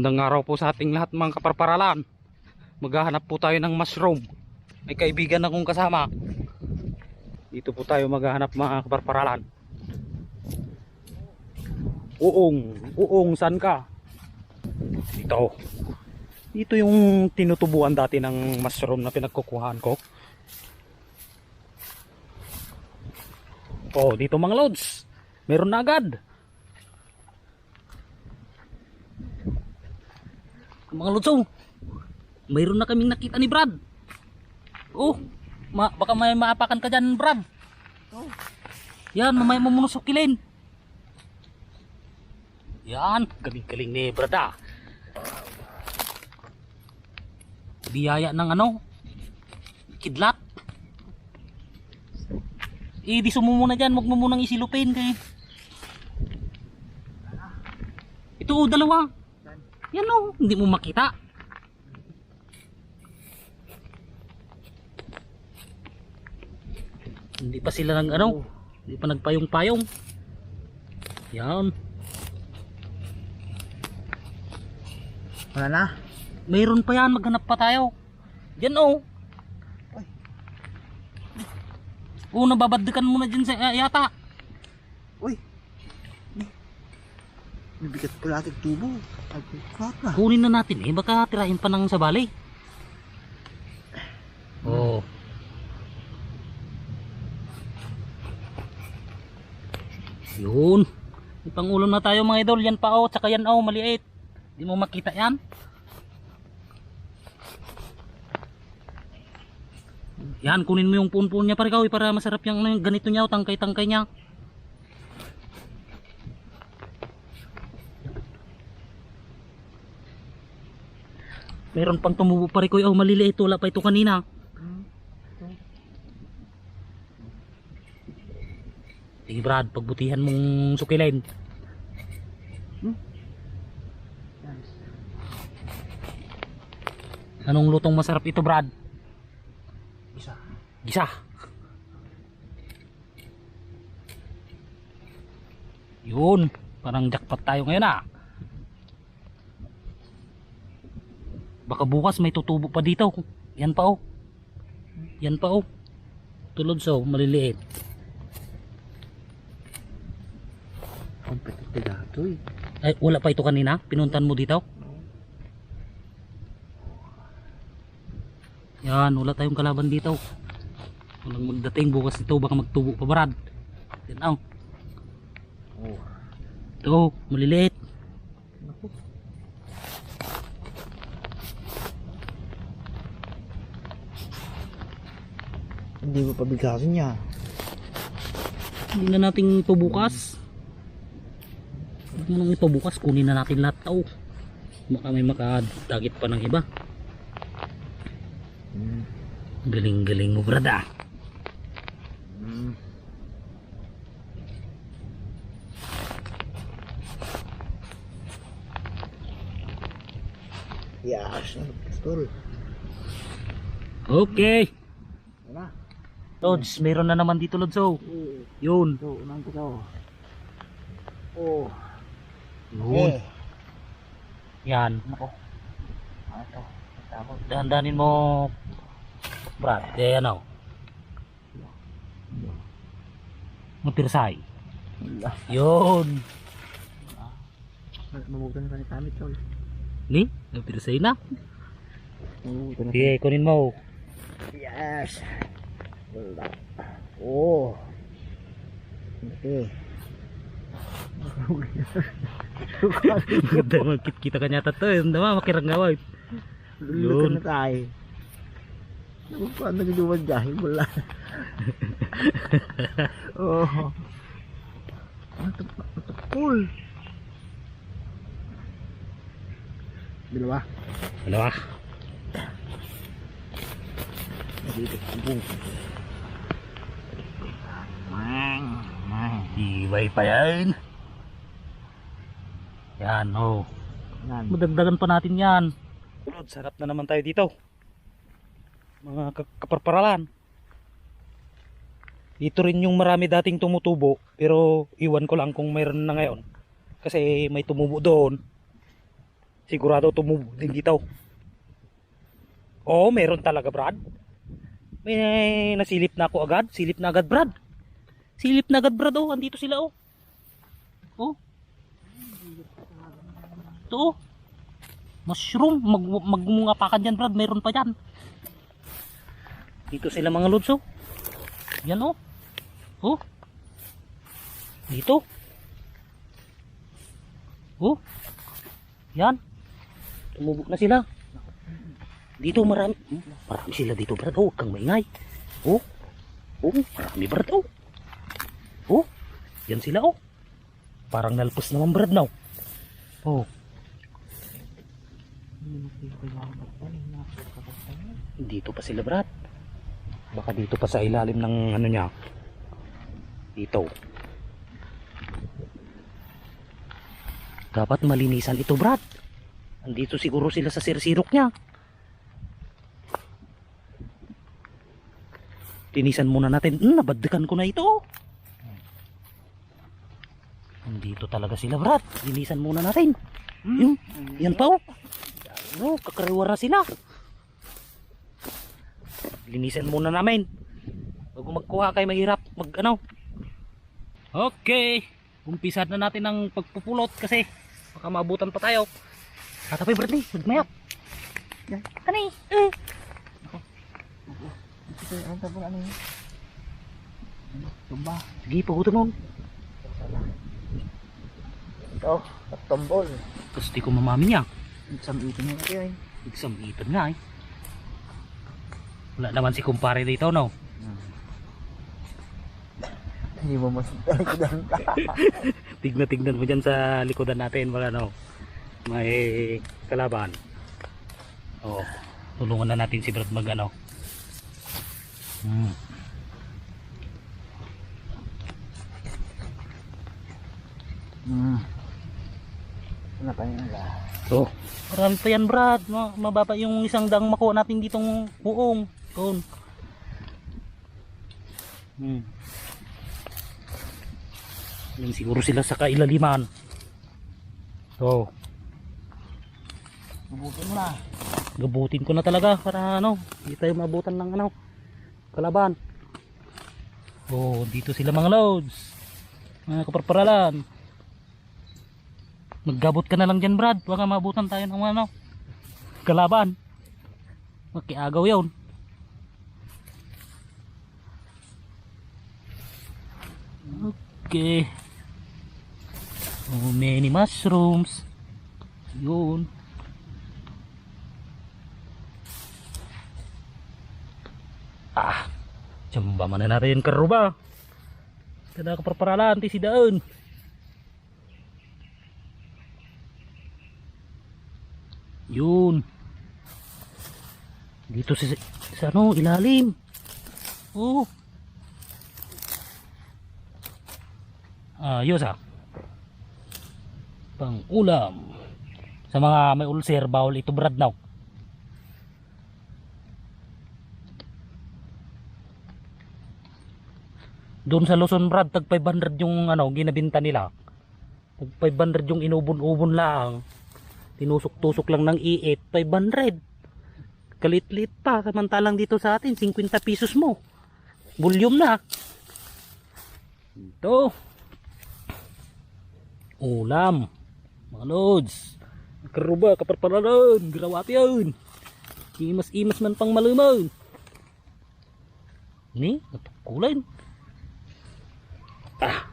Magandang araw po sa ating lahat mga kaparparalan. Maghahanap po tayo ng mushroom. May kaibigan akong kasama. Dito po tayo maghahanap mga kaparparalan. Uong, uong, saan ka? Dito. Dito yung tinutubuan dati ng mushroom na pinagkukuhaan ko. Oh, dito mga lods. Meron na agad. Mga oh. Mayroon na kaming nakita ni Brad. Oh, ma baka may maapakan ka dyan, Brad. Oh. Yan, mamaya mo muna sukilin. Yan, galing-galing ni Brad ah. Biyaya ng ano? Kidlat. Eh, di sumo muna dyan. Huwag mo munang isilupin kay. Ito, oh, dalawa. Yan o, hindi mo makita. Hindi pa sila nag ano, hindi pa nagpayong-payong. Yan. Wala na. Mayroon pa yan, maghanap pa tayo. Yan o. Ay. Oo, nababaddikan mo na dyan sa uh, yata. Uy. Bibigat pala ating tubo. Ay, kukat na. Kunin na natin eh, baka tirahin pa ng sabali. Oo. Oh. Yun. May pangulam na tayo mga idol. Yan pa oh, tsaka yan oh, maliit. Di mo makita yan. Yan, kunin mo yung punpun niya eh, para masarap yung ano, ganito niya, oh, tangkay-tangkay niya. Meron pang tumubo pa rin ko. Oh, maliliit. Wala pa ito kanina. Sige Brad, pagbutihan mong sukilin. Anong lutong masarap ito Brad? Isa. Gisa. Yun, parang jackpot tayo ngayon ah. Baka bukas may tutubo pa dito. Yan pa oh. Yan pa oh. Tulad so, maliliit. Ang petit-pilato eh. Ay, wala pa ito kanina? Pinuntan mo dito? Yan, wala tayong kalaban dito. Walang magdating bukas ito, baka magtubo pa barad. Yan oh. Oh. Ito, maliliit. Hindi mo pabigasin niya. Hindi na natin ipabukas. Huwag mo nang ipabukas, kunin na natin lahat tao. Baka may makadagit pa ng iba. Galing-galing mo, brada. Hmm. Yes, pistol. Okay. Lods, meron na naman dito, Lods. Oh. Oh. Yun. Ito, unang ko to. Oh. Yun. Eh. Yan. Nako. Ano to? Tapos. Dahan-dahanin mo, Brad. Eh, ano? Mapirsay. Wala. Yun. Mamutan na ni Tamit, tol. Ni? Mapirsay na. Mamutan na. Sige, kunin mo. Yes. Wala. Oh. Okay. Ganda mo, kit- kita ka nyata to. Yung dama, makiranggawa. Lulukan na tayo. Ano pa nagduwan dahil wala. oh. Cool. Dalawa. Ano ah? Dito. Iway pa yan. Yan, oh. Yan. Madagdagan pa natin yan. Sarap na naman tayo dito. Mga ka- kaparparalan. Dito rin yung marami dating tumutubo. Pero iwan ko lang kung mayroon na ngayon. Kasi may tumubo doon. Sigurado tumubo din dito. Oo, meron talaga, Brad. May nasilip na ako agad. Silip na agad, Brad. Silip na agad, Brad. Oh, andito sila, oh. Oh. Ito, oh. Mushroom. Mag magmunga pa ka dyan, Brad. Meron pa dyan. Dito sila mga lods, oh. Yan, oh. Oh. Dito. Oh. Yan. Tumubok na sila. Dito marami. Hmm, Marami sila dito, Brad. Oh, huwag kang maingay. Oh. Oh, marami, Brad. Oh. Oh. Yan sila, oh. Parang nalpos naman, Brad, now. Oh. Dito pa sila, Brad. Baka dito pa sa ilalim ng ano niya. Dito. Dapat malinisan ito, Brad. Andito siguro sila sa sirsirok niya. Tinisan muna natin. Hmm, nabaddekan ko na ito. Andito talaga sila, Brad. Linisan muna natin. Yung, yan pa, oh. No, kakariwara sila. Linisan muna namin. Bago magkuha kay mahirap mag ano. Okay. Umpisa na natin ang pagpupulot kasi baka maabutan pa tayo. Tatapay Bradley, magmayap. Kanay. Eh. Ito, ang tapos ano yun? Tumba. Sige, pagutan mo. Ito, tumbol. Gusto ko mamami niya. Ito na ito yun. Igsamitan nga eh. Wala naman si kumpare dito, no? Hindi mo masundan. Tignan-tignan mo dyan sa likodan natin, wala no? May kalaban. Oh, tulungan na natin si Brad mag ano. Hmm. Hmm. Ano pa yun So, marami pa yan Brad. Ma mababa yung isang dang makuha natin ditong buong. Doon. Hmm. Yan siguro sila sa kailaliman. So, Mabutin mo na. gabutin ko na talaga para ano, hindi tayo mabutan ng ano, kalaban. Oh, dito sila mga loads. Mga kaparparalan. Maggabot ka na lang dyan Brad, baka mabutan tayo ng ano, kalaban. Makiagaw yun. Okay. So many mushrooms. Yun. Ah, Tsamba man na yung karuba. Kada ka parparalan, ti si daan. Yun. Dito sa, sa ano, ilalim. Oh. Ayos ah. Pang ulam. Sa mga may ulcer, bawal ito brad now. Doon sa Luzon Brad, tag 500 yung ano, ginabinta nila. Tag 500 yung inubon-ubon lang. Tinusok-tusok lang ng iit, 500. Kalit-lit pa, samantalang dito sa atin, 50 pesos mo. Volume na. Ito. Ulam. Mga lods. Karuba, kaparparalan, grawati yun. Imas-imas man pang maluman. Ni, natukulan. Ah.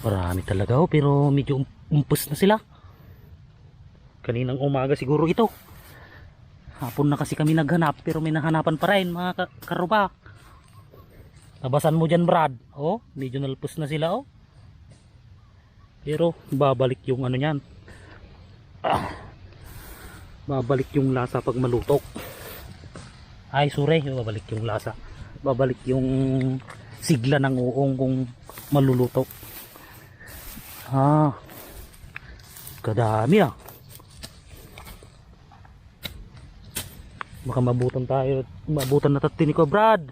Marami talaga oh, pero medyo um- umpos na sila. Kaninang umaga siguro ito. Hapon na kasi kami naghanap pero may nahanapan pa rin mga ka- karuba. Tabasan mo dyan Brad. Oh, medyo nalpos na sila oh. Pero babalik yung ano niyan. Ah. Babalik yung lasa pag malutok. Ay, sure, babalik yung lasa. Babalik yung sigla ng uong kung maluluto. Ah. Kadami ah. Baka mabutan tayo. Mabutan na tatini ko, Brad.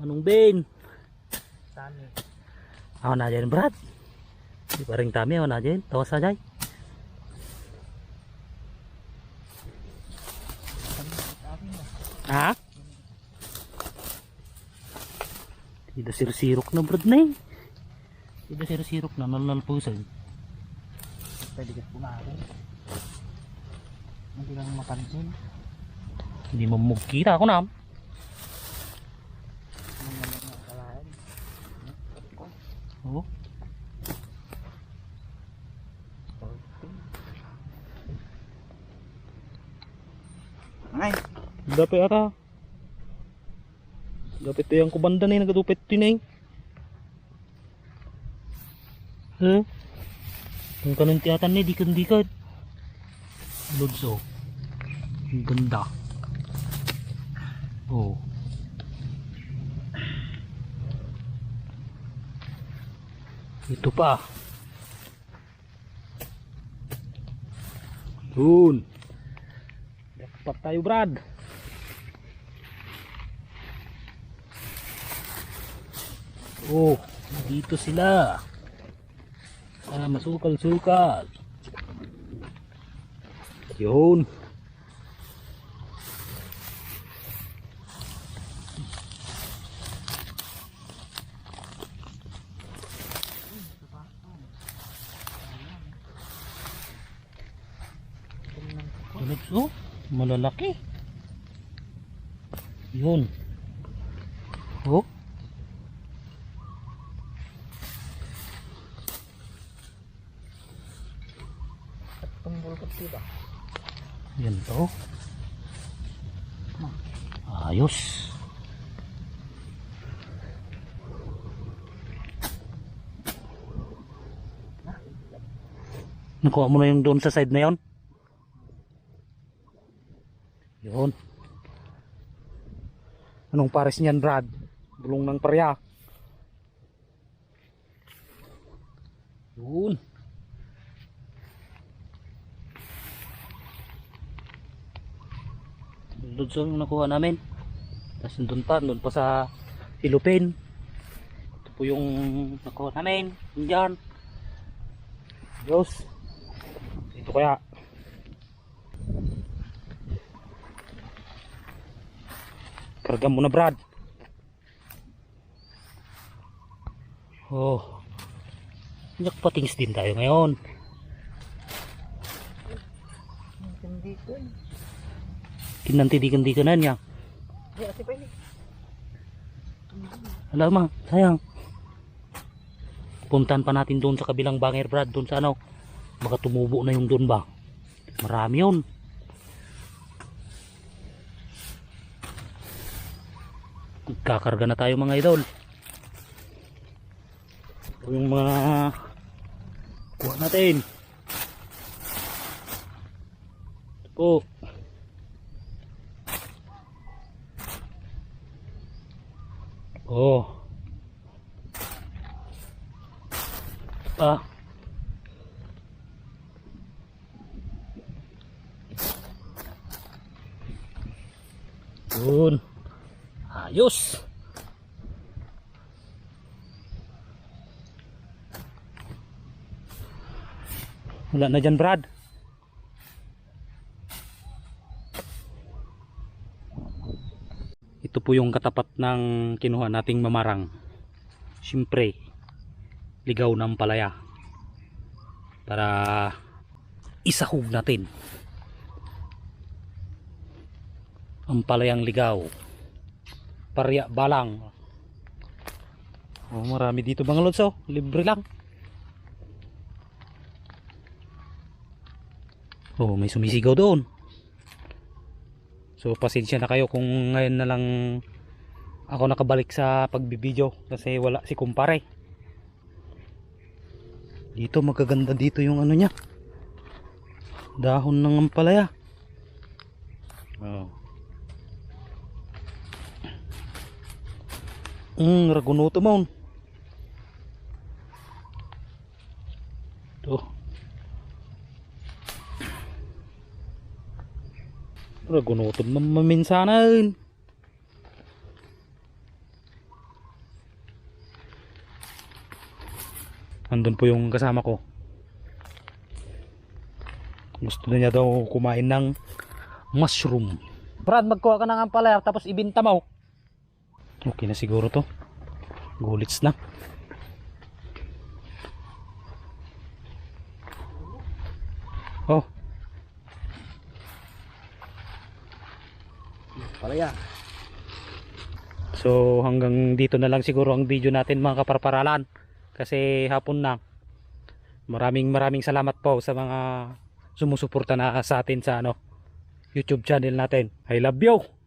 Anong Ben? Tani. Ako na dyan, Brad. Di pa rin kami, ako na dyan. Tawas na dyan. Ha? Tidak sirok na, Brad na eh. Tidak sirok na, nalalpusan. Pwede ka pumarin. Hindi lang mapansin. Hindi mo magkita ako na. Oo. Ay, Dapat ata. Dapat yung kubanda na yung nagadupit din eh. Huh? Ang kanong tiyatan ni, dikan. Lodso. Ang ganda. Oh. Ito pa. Yun. Dapat tayo Brad. Oh, dito sila. Ah, masukal-sukal. Yun. So, malalaki. Yun. Oh. Ko diba? Yan to. Ayos. Nakuha mo na yung doon sa side na yon? Yun. Anong pares niyan, Brad? Bulong ng parya. Yun. Doon sa nakuha namin. Tapos doon pa, doon pa sa Ilupin. Ito po yung nakuha namin. Diyan. Diyos. Ito kaya. Karga mo Brad. Oh. Jakpatings din tayo ngayon. Hindi ko eh. Kinantidikan-di ka na niya. Di, ate pa eh. Alam ma, sayang. Puntahan pa natin doon sa kabilang banger Brad, doon sa ano. Baka tumubo na yung doon ba. Marami yun. Kakarga na tayo mga idol. Yung mga kuha natin. Po. Oh. Ah. Yun. Ayos. Wala na dyan, Brad. Po yung katapat ng kinuha nating mamarang. Siyempre, ligaw ng palaya. Para isahog natin. Ang palayang ligaw. Parya balang. Oh, marami dito mga lods oh. Libre lang. Oh, may sumisigaw doon. So pasensya na kayo kung ngayon na lang ako nakabalik sa pagbibideo kasi wala si kumpare. Dito magaganda dito yung ano niya. Dahon ng ampalaya. Oh. Mm, ragunuto mo. Pero gunutom ng maminsanan. Andun po yung kasama ko. Gusto na niya daw kumain ng mushroom. Brad, magkuha ka ng ampalaya tapos ibinta mo. Okay na siguro to. Gulits na. Oh. Palaya. So hanggang dito na lang siguro ang video natin mga kaparparalan kasi hapon na. Maraming maraming salamat po sa mga sumusuporta na sa atin sa ano YouTube channel natin. I love you.